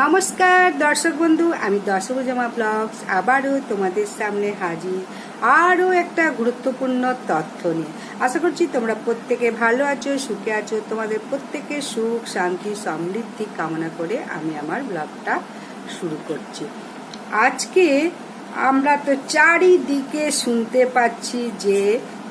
নমস্কার, দর্শক বন্ধু, আমি দর্শকজামা ব্লগস। আবারও তোমাদের সামনে হাজির আরও একটা গুরুত্বপূর্ণ তথ্য নিয়ে। আশা করছি তোমরা প্রত্যেকে ভালো আছো, সুখে আছো। তোমাদের প্রত্যেকে সুখ, শান্তি, সমৃদ্ধি কামনা করে আমি আমার ব্লগটা শুরু করছি। আজকে আমরা তো চারিদিকে শুনতে পাচ্ছি যে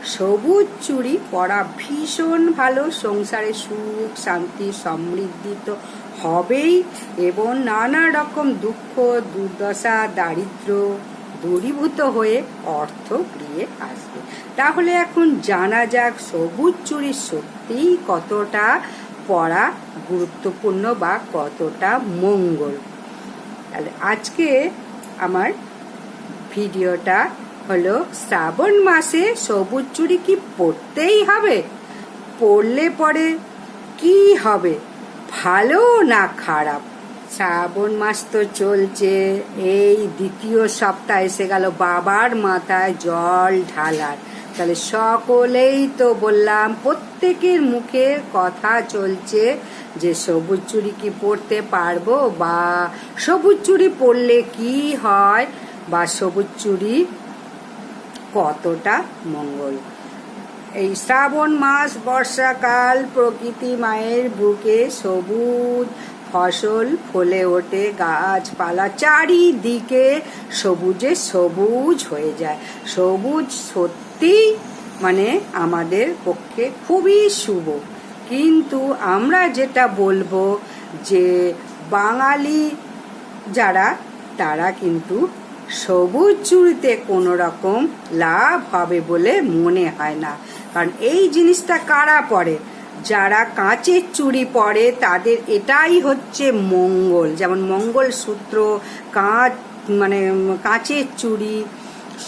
সবুজ চুড়ি পরা ভীষণ ভালো, সংসারে সুখ, শান্তি, সমৃদ্ধি তো হবেই এবং নানা রকম দুঃখ, দুর্দশা, দারিদ্র দূরীভূত হয়ে অর্থ ফিরিয়ে আসবে। তাহলে এখন জানা যাক সবুজ চুরি সত্যিই কতটা পড়া গুরুত্বপূর্ণ বা কতটা মঙ্গল। তাহলে আজকে আমার ভিডিওটা হলো শ্রাবণ মাসে সবুজ চুড়ি কি পরতেই হবে? পরলে পরে কি হবে? ভালো না খারাপ? শ্রাবণ মাস তো চলছে। এই দ্বিতীয় সপ্তাহ এসে গেল বাবার মাথায় জল ঢালার। তাহলে সকলেই তো বললাম, প্রত্যেকের মুখে কথা চলছে যে সবুজ চুড়ি কি পরতে পারব বা সবুজ চুড়ি পরলে কি হয় বা সবুজ চুড়ি কতটা মঙ্গল? এই শ্রাবণ মাস, বর্ষাকাল, প্রকৃতি মায়ের বুকে সবুজ ফসল ফলে ওঠে, গাছপালা চারিদিকে সবুজে সবুজ হয়ে যায়। সবুজ সত্যি মানে আমাদের পক্ষে খুবই শুভ। কিন্তু আমরা যেটা বলব যে বাঙালি যারা, তারা কিন্তু সবুজ চুরিতে কোনো রকম লাভ হবে বলে মনে হয় না। কারণ এই জিনিসটা কারা পড়ে যারা কাঁচের চুড়ি পরে, তাদের এটাই হচ্ছে মঙ্গল। যেমন মঙ্গল সূত্র কাঁচ মানে কাঁচের চুড়ি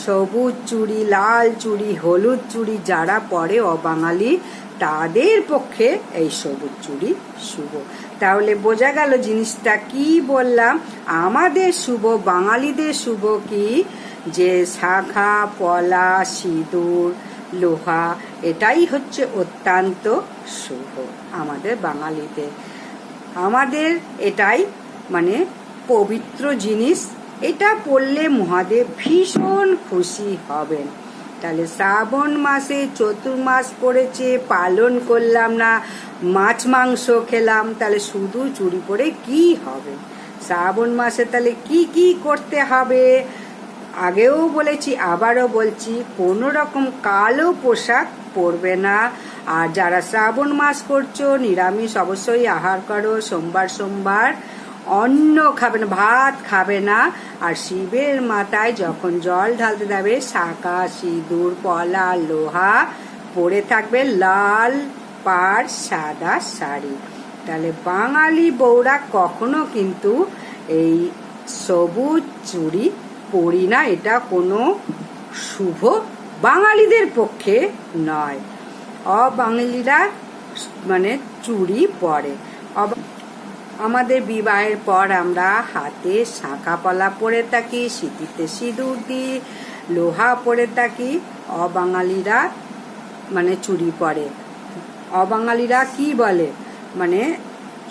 সবুজ চুড়ি লাল চুড়ি হলুদ চুড়ি যারা পরে অবাঙালি তাদের পক্ষে এই সবুজ চুড়ি শুভ। তাহলে বোঝা গেল জিনিসটা কি বললাম? আমাদের শুভ, বাঙালিদের শুভ কি? যে শাখা, পলা, সিঁদুর, লোহা, এটাই হচ্ছে অত্যন্ত শুভ আমাদের বাঙালিদের। আমাদের এটাই মানে পবিত্র জিনিস। এটা পড়লে মহাদেব ভীষণ খুশি হবেন। তাহলে শ্রাবণ মাসে চতুর্মাস পড়েছে, পালন করলাম না, মাছ মাংস খেলাম, তাহলে শুধু চুরি পরে কি হবে? শ্রাবণ মাসে তাহলে কি কি করতে হবে? আগেও বলেছি, আবারও বলছি, কোনো রকম কালো পোশাক পরবে না। আর যারা শ্রাবণ মাস করছ, নিরামিষ অবশ্যই আহার করো, সোমবার সোমবার। অন্ন খাবে না, ভাত খাবে না। আর শিবের মাথায় যখন জল ঢালতে যাবে শাঁকা সিঁদুর, পলা, লোহা পরে থাকবে লাল, পাড়, সাদা শাড়ি। তাহলে বাঙালি বউরা কখনো কিন্তু এই সবুজ চুড়ি পরি না, এটা কোনো শুভ বাঙালিদের পক্ষে নয়। অবাঙালিরা মানে চুড়ি পরে। আমাদের বিবাহের পর আমরা হাতে শাঁখা পলা পরে থাকি, সিঁথিতে সিঁদুর দিই, লোহা পরে থাকি। অবাঙালিরা মানে চুড়ি পরে। অবাঙালিরা কি বলে? মানে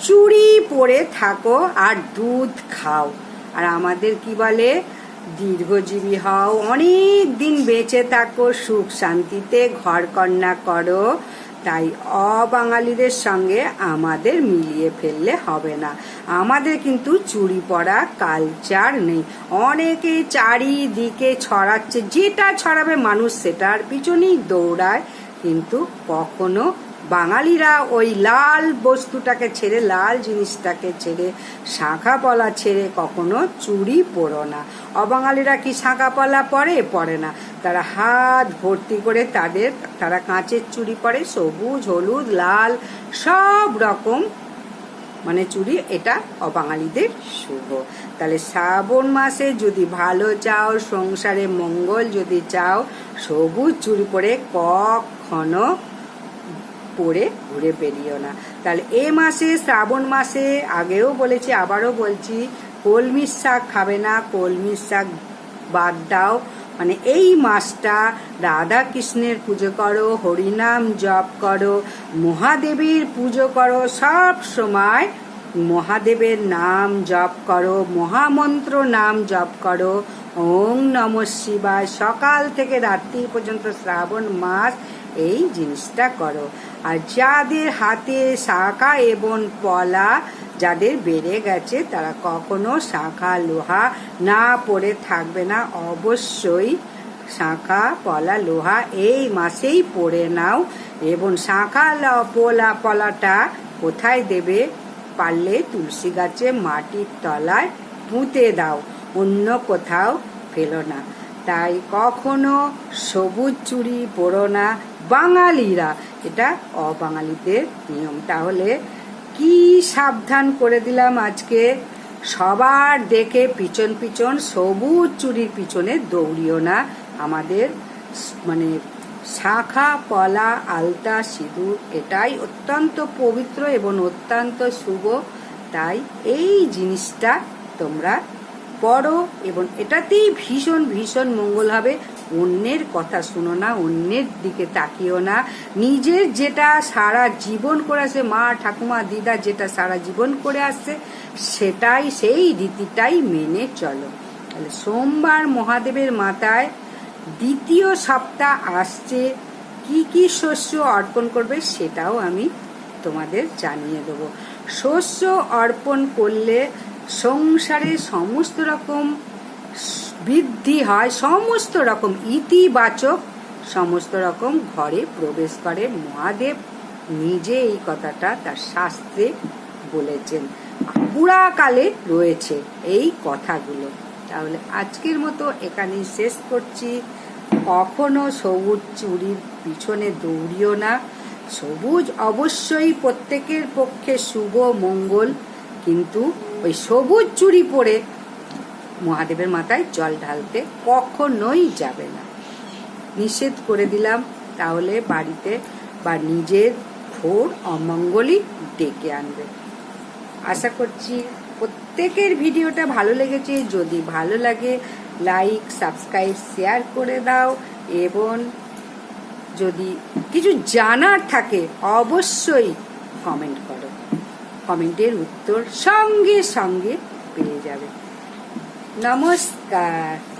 চুড়ি পরে থাকো আর দুধ খাও। আর আমাদের কি বলে? দীর্ঘজীবী হও, অনেক দিন বেঁচে থাকো, সুখ শান্তিতে ঘর কন্যা করো। তাই অবাঙালিদের সঙ্গে আমাদের মিলিয়ে ফেললে হবে না। আমাদের কিন্তু চুরি পরা কালচার নেই। অনেকে চারিদিকে ছড়াচ্ছে, যেটা ছড়াবে মানুষ সেটার পিছনেই দৌড়ায়। কিন্তু কখনো বাঙালিরা ওই লাল বস্তুটাকে ছেড়ে, লাল জিনিসটাকে ছেড়ে, শাঁখা পলা ছেড়ে কখনো চুরি পরো না। অবাঙালিরা কি শাঁখা পলা পরে পরে না। তারা হাত ভর্তি করে তাদের, তারা কাঁচের চুড়ি পরে, সবুজ, হলুদ, লাল, সব রকম মানে চুড়ি, এটা অবাঙালিদের শুভ। তাহলে শ্রাবণ মাসে যদি ভালো চাও, সংসারে মঙ্গল যদি চাও, সবুজ চুড়ি পরে কখনো পরে ঘুরে বেরিও না। তাহলে এ মাসে, শ্রাবণ মাসে আগেও বলেছি, আবারও বলছি কলমির শাক খাবে না কলমির শাক বাদ দাও। মানে এই মাসটা রাধা কৃষ্ণের পুজো করো, হরিনাম জপ করো, মহাদেবীর পুজো করো, সব সময় মহাদেবের নাম জপ করো, মহামন্ত্র নাম জপ করো। ওং নম শিবায়। সকাল থেকে রাত্রি পর্যন্ত শ্রাবণ মাস এই জিনিসটা করো। আর যাদের হাতে শাখা এবং পলা যাদের বেড়ে গেছে, তারা কখনো শাখা লোহা না পরে থাকবে না। অবশ্যই শাঁখা পলা লোহা এই মাসেই পরে নাও এবং শাঁখা পোলা পলাটা কোথায় দেবে পারলে তুলসী গাছে মাটির তলায় পুঁতে দাও, অন্য কোথাও ফেলো না। তাই কখনো সবুজ চুড়ি পরো না, বাঙালিরা। এটা অবাঙালিদের নিয়ম। তাহলে কি সাবধান করে দিলাম আজকে? সবার দেখে পিছন পিছন, সবুজ চুরির পিছনে দৌড়িও না। আমাদের মানে শাখা, পলা, আলতা, সিঁদুর, এটাই অত্যন্ত পবিত্র এবং অত্যন্ত শুভ। তাই এই জিনিসটা তোমরা পড়ো এবং এটাতেই ভীষণ ভীষণ মঙ্গল হবে। অন্যের কথা শুনো না, অন্যের দিকে তাকিও না। নিজের যেটা সারা জীবন করে আসে, মা, ঠাকুমা, দিদা যেটা সারা জীবন করে আসছে সেটাই, সেই রীতিটাই মেনে চলো। তাহলে সোমবার মহাদেবের মাথায় দ্বিতীয় সপ্তাহ আসছে, কি কি শস্য অর্পণ করবে সেটাও আমি তোমাদের জানিয়ে দেবো। শস্য অর্পণ করলে সংসারে সমস্ত রকম বৃদ্ধি হয় সমস্ত রকম ইতিবাচক, সমস্ত রকম ঘরে প্রবেশ করে মহাদেব নিজে এই কথাটা তার শাস্ত্রে বলেছেন। পুরাকালে রয়েছে এই কথাগুলো। তাহলে আজকের মতো এখানেই শেষ করছি। কখনো সবুজ চুরির পিছনে দৌড়িও না। সবুজ অবশ্যই প্রত্যেকের পক্ষে শুভ মঙ্গল, কিন্তু ওই সবুজ চুড়ি পরে মহাদেবের মাথায় জল ঢালতে কখনোই যাবে না। নিষেধ করে দিলাম, তাহলে বাড়িতে বা নিজের ঘোর অমঙ্গলই ডেকে আনবে। আশা করছি প্রত্যেকের ভিডিওটা ভালো লেগেছে। যদি ভালো লাগে, লাইক, সাবস্ক্রাইব, শেয়ার করে দাও এবং যদি কিছু জানার থাকে, অবশ্যই কমেন্ট করো। কমেন্টের উত্তর সঙ্গে সঙ্গে পেয়ে যাবে। নমস্কার